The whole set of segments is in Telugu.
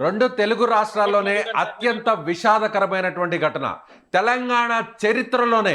రెండు తెలుగు రాష్ట్రాల్లోనే అత్యంత విషాదకరమైనటువంటి ఘటన. తెలంగాణ చరిత్రలోనే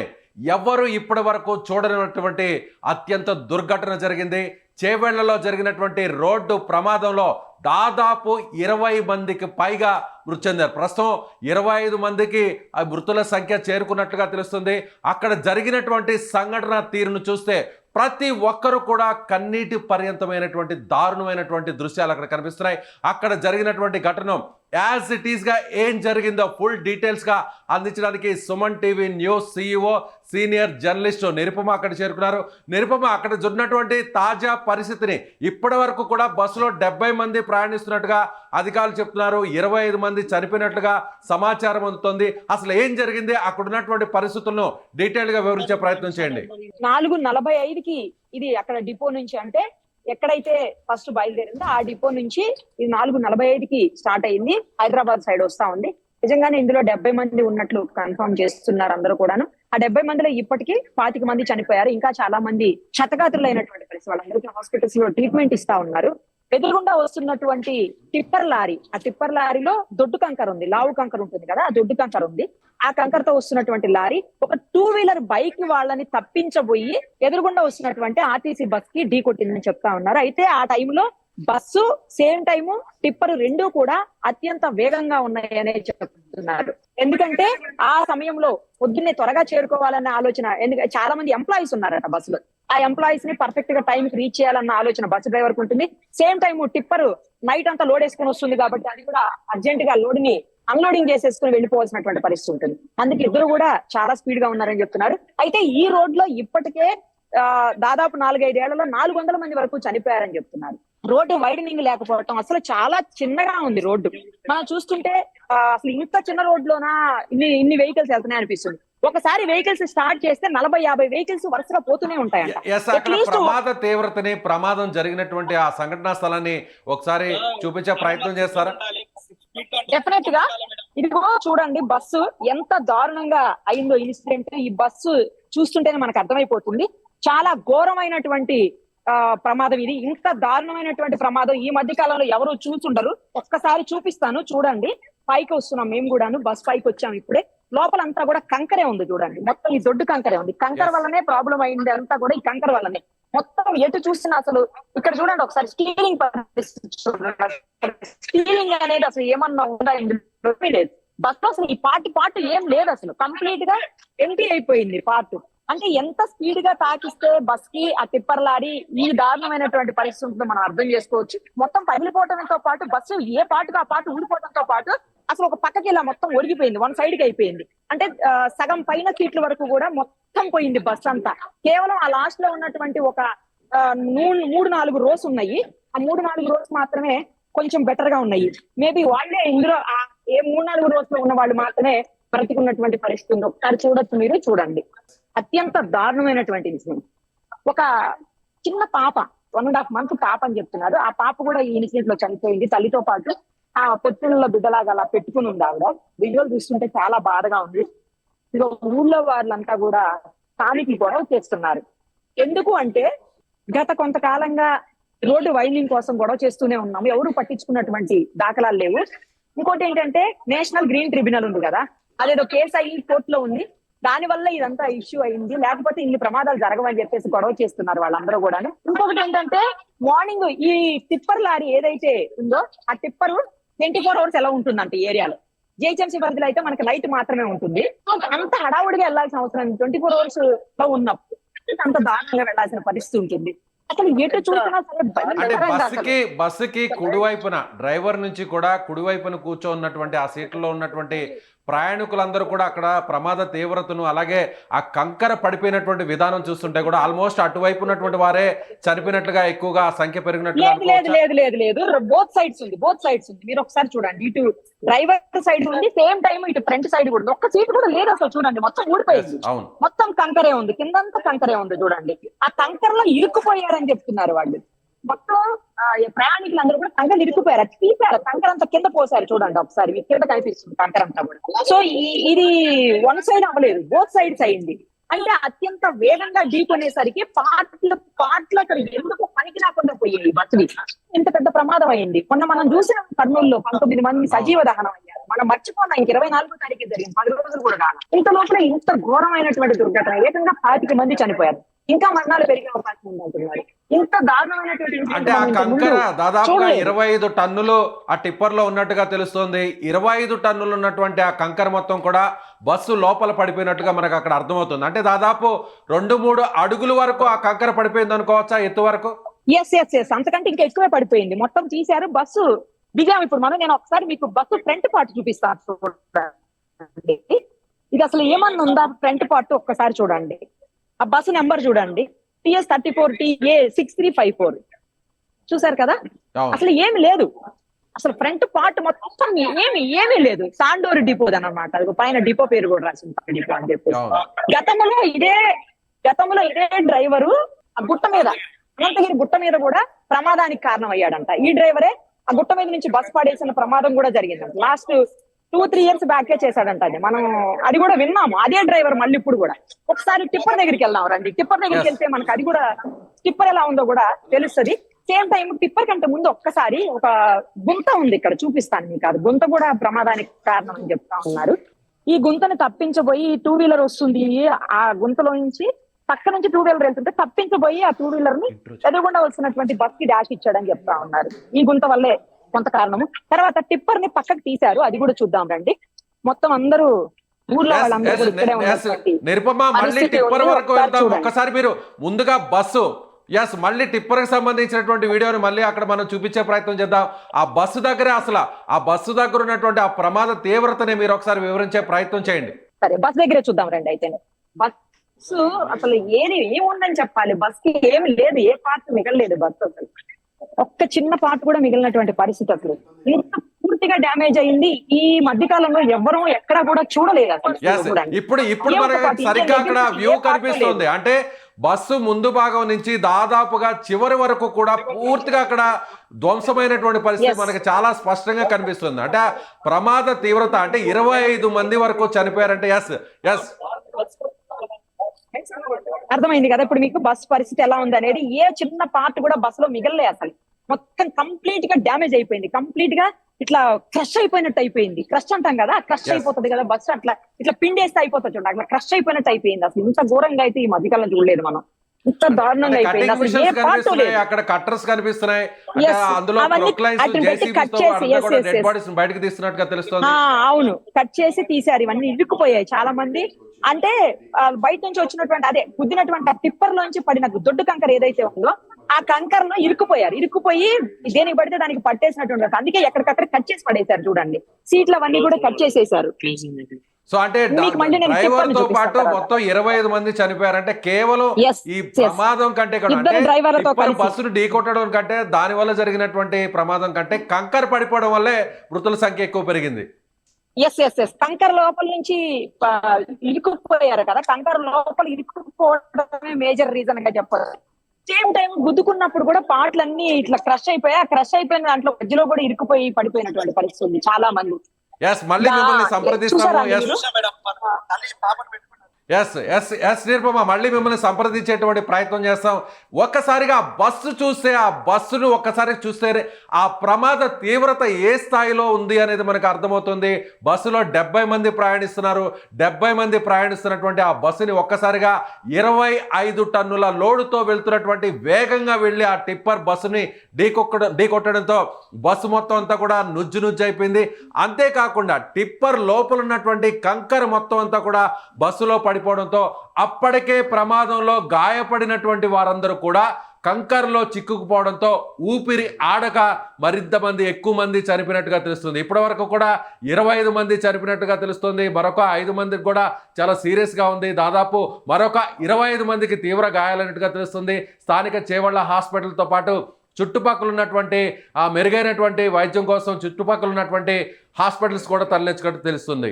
ఎవ్వరూ ఇప్పటి వరకు చూడనటువంటి అత్యంత దుర్ఘటన జరిగింది. చేవెళ్ళలో జరిగినటువంటి రోడ్డు ప్రమాదంలో దాదాపు ఇరవై మందికి పైగా మృతి చెందారు. ప్రస్తుతం ఇరవై ఐదు మందికి ఆ మృతుల సంఖ్య చేరుకున్నట్లుగా తెలుస్తుంది. అక్కడ జరిగినటువంటి సంఘటన తీరును చూస్తే ప్రతి ఒక్కరు కూడా కన్నీటి పర్యంతమైనటువంటి దారుణమైనటువంటి దృశ్యాలు అక్కడ కనిపిస్తున్నాయి. అక్కడ జరిగినటువంటి ఘటన యాజ్ ఇట్ ఈస్గా ఏం జరిగిందో ఫుల్ డీటెయిల్స్గా అందించడానికి Suman TV news CEO senior journalist Nirupama అక్కడ చేరుకున్నారు. నిరుపమ అక్కడ జరుగుతున్నటువంటి తాజా పరిస్థితిని ఇప్పటి వరకు కూడా బస్సులో డెబ్బై మంది ప్రయాణిస్తున్నట్టుగా అధికారులు చెప్తున్నారు. ఇరవై ఐదు మంది చనిపోయినట్లుగా సమాచారం అందుతోంది. అసలు ఏం జరిగింది? అక్కడ ఉన్నటువంటి పరిస్థితులను డీటెయిల్గా వివరించే ప్రయత్నం చేయండి. నాలుగు నలభై ఐదుకి ఇది అక్కడ డిపో నుంచి అంటే ఎక్కడైతే ఫస్ట్ బయలుదేరిందో ఆ డిపో నుంచి ఇది నాలుగు నలభై ఐదుకి స్టార్ట్ అయింది. హైదరాబాద్ సైడ్ వస్తా ఉంది. నిజంగానే ఇందులో డెబ్బై మంది ఉన్నట్లు కన్ఫర్మ్ చేస్తున్నారు అందరూ కూడాను. ఆ డెబ్బై మందిలో ఇప్పటికీ పాతిక మంది చనిపోయారు. ఇంకా చాలా మంది క్షతగాత్రులైనటువంటి పరిస్థితి. వాళ్ళందరికీ హాస్పిటల్స్లో ట్రీట్మెంట్ ఇస్తా ఉన్నారు. ఎదురుగుండా వస్తున్నటువంటి టిప్పర్ లారీ. ఆ టిప్పర్ లారీలో దొడ్డు కంకర ఉంది. లావు కంకర ఉంటుంది కదా ఆ దొడ్డు కంకర ఉంది. ఆ కంకరతో వస్తున్నటువంటి లారీ ఒక టూ వీలర్ బైక్ వాళ్ళని తప్పించబోయి ఎదురుగుండా వస్తున్నటువంటి ఆర్టీసీ బస్కి ఢీ కొట్టిందని చెప్తా ఉన్నారు. అయితే ఆ టైంలో బస్సు సేమ్ టైము టిప్పర్ రెండు కూడా అత్యంత వేగంగా ఉన్నాయనే చెప్తున్నారు. ఎందుకంటే ఆ సమయంలో పొద్దున్నే త్వరగా చేరుకోవాలన్న ఆలోచన ఎందుకంటే చాలా మంది ఎంప్లాయీస్ ఉన్నారట బస్సులో. ఆ ఎంప్లాయీస్ని పర్ఫెక్ట్గా టైం కి రీచ్ చేయాలన్న ఆలోచన బస్ డ్రైవర్కు ఉంటుంది. సేమ్ టైం టిప్పర్ నైట్ అంతా లోడ్ వేసుకుని వస్తుంది కాబట్టి అది కూడా అర్జెంట్గా లోడ్ని అన్లోడింగ్ చేసేసుకుని వెళ్ళిపోవాల్సినటువంటి పరిస్థితి ఉంటుంది. అందుకే ఇద్దరు కూడా చాలా స్పీడ్గా ఉన్నారని చెప్తున్నారు. అయితే ఈ రోడ్లో ఇప్పటికే ఆ, దాదాపు నాలుగైదేళ్ళలో నాలుగు వందల మంది వరకు చనిపోయారని చెప్తున్నారు. రోడ్డు వైడనింగ్ లేకపోవటం అసలు చాలా చిన్నగా ఉంది రోడ్డు. మనం చూస్తుంటే అసలు ఇంత చిన్న రోడ్లోనా ఇన్ని ఇన్ని వెహికల్స్ వెళ్తున్నాయి అనిపిస్తుంది ఒకసారి వెహికల్స్ స్టార్ట్ చేస్తే నలభై యాభై వెహికల్స్ వరుసగా పోతూనే ఉంటాయంట. least- ప్రమాద తీవ్రతని ప్రమాదం జరిగినటువంటి ఆ సంఘటనా స్థలాన్ని ఒకసారి చూపించే ప్రయత్నం చేస్తారా? డెఫినెట్గా. ఇదిగో చూడండి బస్సు ఎంత దారుణంగా అయిందో ఇన్సిడెంట్. ఈ బస్సు చూస్తుంటేనే మనకు అర్థమైపోతుంది. చాలా ఘోరమైనటువంటి ప్రమాదం ఇది. ఇంత దారుణమైనటువంటి ప్రమాదం ఈ మధ్య కాలంలో ఎవరు చూసుండరు ఒక్కసారి చూపిస్తాను చూడండి. పైకి వస్తున్నాం మేము కూడాను బస్ పైకి వచ్చాం ఇప్పుడే. లోపలంతా కూడా కంకరే ఉంది చూడండి. మొత్తం ఈ దొడ్డు కంకరే ఉంది. కంకర. వల్లనే ప్రాబ్లం అయింది అంతా కూడా ఈ కంకర వల్లనే. మొత్తం ఎటు చూసినా అసలు ఇక్కడ చూడండి ఒకసారి స్టీరింగ్ స్టీరింగ్ అనేది అసలు ఏమన్నా ఉందా లేదు. బస్లో అసలు ఈ పార్ట్ పార్ట్ ఏం లేదు అసలు. కంప్లీట్గా ఎంటీ అయిపోయింది పార్ట్ అంటే ఎంత స్పీడ్గా తాకిస్తే బస్కి ఆ టిప్పర్ లారీ ఈ దారుణమైనటువంటి పరిస్థితి ఉంటుందో మనం అర్థం చేసుకోవచ్చు. మొత్తం పగిలిపోవడంతో పాటు బస్సు ఏ పాటుగా ఆ పాటు ఊడిపోవడంతో పాటు అసలు ఒక పక్కకి ఇలా మొత్తం ఒరిగిపోయింది వన్ సైడ్కి అయిపోయింది. అంటే సగం పైన సీట్ల వరకు కూడా మొత్తం పోయింది బస్ అంతా. కేవలం ఆ లాస్ట్లో ఉన్నటువంటి ఒక మూడు నాలుగు రోస్ ఉన్నాయి. ఆ మూడు నాలుగు రోస్ మాత్రమే కొంచెం బెటర్గా ఉన్నాయి. మేబీ వాళ్ళే ఇందులో ఆ ఏ మూడు నాలుగు రోజులు ఉన్న వాళ్ళు మాత్రమే బ్రతికున్నటువంటి పరిస్థితి ఉంది. ఒకసారి చూడొచ్చు మీరు చూడండి. అత్యంత దారుణమైనటువంటి ఇన్సిడెంట్ ఒక చిన్న పాప వన్ అండ్ హాఫ్ మంత్ పాప అని చెప్తున్నారు. ఆ పాప కూడా ఈ ఇన్సిడెంట్లో చనిపోయింది. తల్లితో పాటు ఆ పొత్తుల బిడ్డలాగా అలా పెట్టుకుని ఉంది ఆవిడ. విజువల్ చూస్తుంటే చాలా బాధగా ఉంది. ఇదిగో ఊళ్ళో వాళ్ళంతా కూడా స్థానికి గొడవ చేస్తున్నారు. ఎందుకు అంటే గత కొంతకాలంగా రోడ్డు వైండింగ్ కోసం గొడవ చేస్తూనే ఉన్నాము ఎవరు పట్టించుకున్నటువంటి దాఖలాలు లేవు. ఇంకోటి ఏంటంటే నేషనల్ గ్రీన్ ట్రిబ్యునల్ ఉంది కదా అదేదో కేసు అయ్యి కోర్టులో ఉంది. దాని వల్ల ఇదంతా ఇష్యూ అయింది. లేకపోతే ఇన్ని ప్రమాదాలు జరగవని చెప్పేసి గొడవ చేస్తున్నారు వాళ్ళందరూ కూడా ఇంకొకటి ఏంటంటే మార్నింగ్ ఈ టిప్పర్ లారీ ఏదైతే ఉందో ఆ టిప్పర్ ట్వంటీ ఫోర్ అవర్స్ ఎలా ఉంటుందంట ఏరియాలో? జిహెచ్ఎంసీ పరిధిలో అయితే మనకి లైట్ మాత్రమే ఉంటుంది. అంత హడావుడిగా వెళ్ళాల్సిన అవసరం ట్వంటీ ఫోర్ అవర్స్లో ఉన్నప్పుడు అంత దారుణంగా వెళ్ళాల్సిన పరిస్థితి ఉంటుంది. అసలు ఎటు చూసినా సరే. బస్సుకి బస్సుకి కుడివైపున డ్రైవర్ నుంచి కూడా కుడివైపున కూర్చోన్నటువంటి ఆ సీట్లో ఉన్నటువంటి ప్రయాణికులందరూ కూడా అక్కడ ప్రమాద తీవ్రతను అలాగే ఆ కంకర పడిపోయినటువంటి విధానం చూస్తుంటే కూడా ఆల్మోస్ట్ అటువైపు ఉన్నటువంటి వారే చనిపోయినట్లుగా ఎక్కువగా సంఖ్య పెరిగినట్లుగా లేదు లేదు? లేదు లేదు బోత్ సైడ్స్ ఉంది బోత్ సైడ్స్ ఉంది. మీరు ఒకసారి చూడండి. ఇటు డ్రైవర్ సైడ్ ఉంది సేమ్ టైం ఇటు ఫ్రంట్ సైడ్ కూడా ఉంది. ఒక్క సీట్ కూడా లేదు అసలు చూడండి. మొత్తం ఊడిపోయింది. అవును. మొత్తం కంకరే ఉంది. కిందంతా కంకరే ఉంది చూడండి. ఆ కంకరలో ఇరుక్కుపోయారని చెప్తున్నారు వాళ్ళు. మొత్తం ప్రయాణికులు అందరూ కూడా కంకర ఇరుక్కుపోయారు. అది తీశారు కంకర అంతా కింద పోసారు చూడండి ఒకసారి. కింద కనిపిస్తుంది కంకర అంతా కూడా. సో ఇది వన్ సైడ్ అవ్వలేదు. బోత్ సైడ్స్ అయింది. అంటే అత్యంత వేగంగా ఢీకొనేసరికి పాటలు పాటలు అక్కడ ఎందుకు పనికి రాకుండా పోయాయి బస్సులు? ఇంత పెద్ద ప్రమాదం అయింది. మొన్న మనం చూసిన కర్నూలులో పంతొమ్మిది మంది సజీవ దహనం అయ్యారు. మనం మర్చిపోయినా ఇంక ఇరవై నాలుగో తారీఖు జరిగింది. పది రోజులు కూడా కాదు ఇంత లోపల ఇంత ఘోరమైనటువంటి దుర్ఘటన. ఏకంగా పాతిక మంది చనిపోయారు. ఇంకా మరణాలు పెరిగే అవకాశం ఉంది అంటున్నారు ఇంత దారుణమైనటువంటి అంటే ఆ కంకర దాదాపుగా. ఇరవై ఐదు టన్నులు ఆ టిప్పర్లో ఉన్నట్టుగా తెలుస్తోంది. ఇరవై ఐదు టన్నులు ఉన్నటువంటి ఆ కంకర మొత్తం కూడా బస్సు లోపల పడిపోయినట్టుగా మనకు అక్కడ అర్థమవుతుంది. అంటే దాదాపు రెండు మూడు అడుగుల వరకు ఆ కంకర పడిపోయింది అనుకోవచ్చా ఎత్తు వరకు? ఎస్ ఎస్ ఎస్ అంతకంటే ఇంకా ఎక్కువే పడిపోయింది. మొత్తం తీశారు బస్సు దిగాం. ఇప్పుడు మనం నేను ఒకసారి మీకు బస్సు ఫ్రంట్ పార్ట్ చూపిస్తాను చూడండి. ఇది అసలు ఏమన్నా ఉందా? ఫ్రంట్ పార్ట్ ఒక్కసారి చూడండి. ఆ బస్సు నెంబర్ చూడండి. TS thirty four TA six three five four చూసారు కదా. అసలు ఏమి లేదు. అసలు ఫ్రంట్ పార్ట్ మొత్తం ఏమి ఏమీ లేదు. సాండోర్ డిపో అన్నమాట. అది పైన డిపో పేరు కూడా రాసింది డిపో అని చెప్పి. గతంలో ఇదే గతంలో ఇదే డ్రైవరు ఆ గుట్ట మీద అనంతగిరి గుట్ట మీద కూడా ప్రమాదానికి కారణం అయ్యాడంట ఈ డ్రైవరే ఆ గుట్ట మీద నుంచి బస్ పడేసిన ప్రమాదం కూడా జరిగిందంట. లాస్ట్ టూ త్రీ ఇయర్స్ బ్యాకే చేశాడంట అది. మనం అది కూడా విన్నాము. అదే డ్రైవర్ మళ్ళీ ఇప్పుడు కూడా. ఒకసారి టిప్పర్ దగ్గరికి వెళ్దాం రండి. టిప్పర్ దగ్గరికి. వెళ్తే మనకు అది కూడా టిప్పర్ ఎలా ఉందో కూడా తెలుస్తది. సేమ్ టైం టిప్పర్ కంటే ముందు ఒక్కసారి ఒక గుంత ఉంది ఇక్కడ చూపిస్తాను మీకు. అది గుంత కూడా ప్రమాదానికి కారణం అని చెప్తా ఉన్నారు. ఈ గుంతని తప్పించబోయి టూ వీలర్ వస్తుంది. ఆ గుంతలో నుంచి పక్క నుంచి టూ వీలర్ వెళ్తుంటే తప్పించబోయి ఆ టూ వీలర్ని ఎదురుగుండా వచ్చినటువంటి బస్కి డాష్ ఇచ్చాడని చెప్తా ఉన్నారు. ఈ గుంత వల్లే. కొంత కారణము. తర్వాత టిప్పర్ని పక్కకు తీశారు. అది కూడా చూద్దాం రండి. మొత్తం అందరూ ఊర్లో వాళ్ళందరూ ఇక్కడే నిరుపమ మళ్ళీ టిప్పర్. వరకు చూడండి. ఒక్కసారి మీరు ముందుగా బస్సు. ఎస్ మళ్ళీ టిప్పర్కి సంబంధించినటువంటి వీడియోని మళ్ళీ అక్కడ మనం చూపించే ప్రయత్నం చేద్దాం. ఆ బస్సు దగ్గరే అసలు ఆ బస్సు దగ్గర ఉన్నటువంటి ఆ ప్రమాద తీవ్రతని మీరు ఒకసారి వివరించే ప్రయత్నం చేయండి. సరే బస్ దగ్గరే చూద్దాం రండి అయితే. బస్సు అసలు ఏది ఏముందని చెప్పాలి? బస్కి ఏమి లేదు ఏ పార్ట్ మిగలలేదు బస్సు అసలు. ఒక్క చిన్న పార్ట్ కూడా మిగిలినటువంటి పరిస్థితి అసలు. పూర్తిగా డ్యామేజ్ అయింది ఈ మధ్య కాలంలో ఎవ్వరూ ఎక్కడా కూడా చూడలేదు అసలు. ఇప్పుడు ఇప్పుడు సరిగ్గా అక్కడ వ్యూ కనిపిస్తుంది. అంటే బస్సు ముందు భాగం నుంచి దాదాపుగా చివరి వరకు కూడా పూర్తిగా అక్కడ ధ్వంసమైనటువంటి పరిస్థితి. మనకి చాలా స్పష్టంగా కనిపిస్తుంది. అంటే ప్రమాద తీవ్రత అంటే ఇరవై ఐదు మంది వరకు చనిపోయారంటే ఎస్ ఎస్ అర్థమైంది కదా? ఇప్పుడు మీకు బస్ పరిస్థితి ఎలా ఉంది అనేది ఏ చిన్న పార్ట్ కూడా బస్లో మిగలలే అసలు. మొత్తం కంప్లీట్గా డ్యామేజ్ అయిపోయింది. కంప్లీట్గా ఇట్లా క్రష్ అయిపోయినట్టు అయిపోయింది. క్రష్ అంటాం కదా? క్రష్. అయిపోతుంది కదా బస్ అట్లా. ఇట్లా పిండేస్తే అయిపోతుంది చూడండి. అట్లా క్రష్ అయిపోయినట్టు అయిపోయింది అసలు. ఇంత ఘోరంగా అయితే ఈ మధ్యకాలం చూడలేదు మనం. ఇంత దారుణంగా అయిపోయింది. కటింగ్ అసలు ఏ మిషన్స్ పార్ట్ కనిపిస్తున్నాయి లేదు. అక్కడ కట్టర్స్ కనిపిస్తున్నాయి. అందులో జేసీబీస్ చేసి, బయటకు తీస్తున్నట్టుగా తెలుస్తుంది. ఆ అవును. కట్ చేసి తీశారు. ఇవన్నీ ఇరుక్కుపోయాయి చాలా మంది అంటే బయట నుంచి వచ్చినటువంటి అదే గుద్దినటువంటి ఆ టిప్పర్ లోంచి పడిన దొడ్డు కంకర ఏదైతే ఉందో ఆ కంకర లో ఇరుక్కుపోయారు. ఇరుక్కుపోయి దేనికి పడితే దానికి పట్టేసినటువంటి అందుకే ఎక్కడికక్కడ కట్ చేసి పడేశారు చూడండి. సీట్లు అవన్నీ కూడా కట్ చేసేశారు సో అంటే డ్రైవర్తో పాటు. మొత్తం ఇరవై ఐదు మంది చనిపోయారంటే కేవలం ఈ. ప్రమాదం కంటే అంటే. బస్సును ఢీకొట్టడం కంటే దాని వల్ల జరిగినటువంటి ప్రమాదం కంటే కంకర పడిపోవడం వల్లే మృతుల సంఖ్య ఎక్కువ పెరిగింది ఎస్ ఎస్ ఎస్ కంకర్ లోపల నుంచి ఇరుక్కుపోయారు కదా కంకర్ లోపల ఇరుక్కుపోవడమే మేజర్ రీజన్గా చెప్పారు సేమ్ టైం గుద్దుకున్నప్పుడు కూడా పాటలన్నీ ఇట్లా క్రష్ అయిపోయి ఆ క్రష్ అయిపోయిన దాంట్లో మధ్యలో కూడా ఇరుక్కుపోయి పడిపోయినటువంటి పరిస్థితి ఉంది చాలా మంది ఎస్ మళ్ళీ మిమ్మల్ని సంప్రదిస్తాము. Yes? Yes yes yes Nirupama మళ్ళీ మిమ్మల్ని సంప్రదించేటువంటి ప్రయత్నం చేస్తాం. ఒక్కసారిగా ఆ బస్సు చూస్తే ఆ బస్సును ఒక్కసారి చూస్తే ఆ ప్రమాద తీవ్రత ఏ స్థాయిలో ఉంది అనేది మనకు అర్థమవుతుంది. బస్సులో డెబ్బై మంది ప్రయాణిస్తున్నారు. డెబ్బై మంది ప్రయాణిస్తున్నటువంటి ఆ బస్సుని ఒక్కసారిగా ఇరవై ఐదు టన్నుల లోడుతో వెళ్తున్నటువంటి వేగంగా వెళ్ళి ఆ టిప్పర్ బస్సుని ఢీకొక్కడం ఢీకొట్టడంతో బస్సు మొత్తం అంతా కూడా నుజ్జు నుజ్జు అయిపోయింది. అంతేకాకుండా టిప్పర్ లోపల ఉన్నటువంటి కంకర మొత్తం అంతా కూడా బస్సులో పడిపోవడంతో అప్పటికే ప్రమాదంలో గాయపడినటువంటి వారందరూ కూడా కంకర్లో చిక్కుకుపోవడంతో ఊపిరి ఆడక మరింత మంది ఎక్కువ మంది చనిపోయినట్టుగా తెలుస్తుంది. ఇప్పటి వరకు కూడా ఇరవై ఐదు మంది చనిపోయినట్టుగా తెలుస్తుంది. మరొక ఐదు మందికి కూడా చాలా సీరియస్గా ఉంది. దాదాపు మరొక ఇరవై ఐదు మందికి తీవ్ర గాయాలైనట్టుగా తెలుస్తుంది. స్థానిక చేవళ్ళ హాస్పిటల్తో పాటు చుట్టుపక్కల ఉన్నటువంటి ఆ మెరుగైనటువంటి వైద్యం కోసం చుట్టుపక్కల ఉన్నటువంటి హాస్పిటల్స్ కూడా తరలించుకుంటూ తెలుస్తుంది.